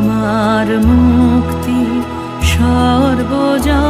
আমার মুক্তি সর্বজন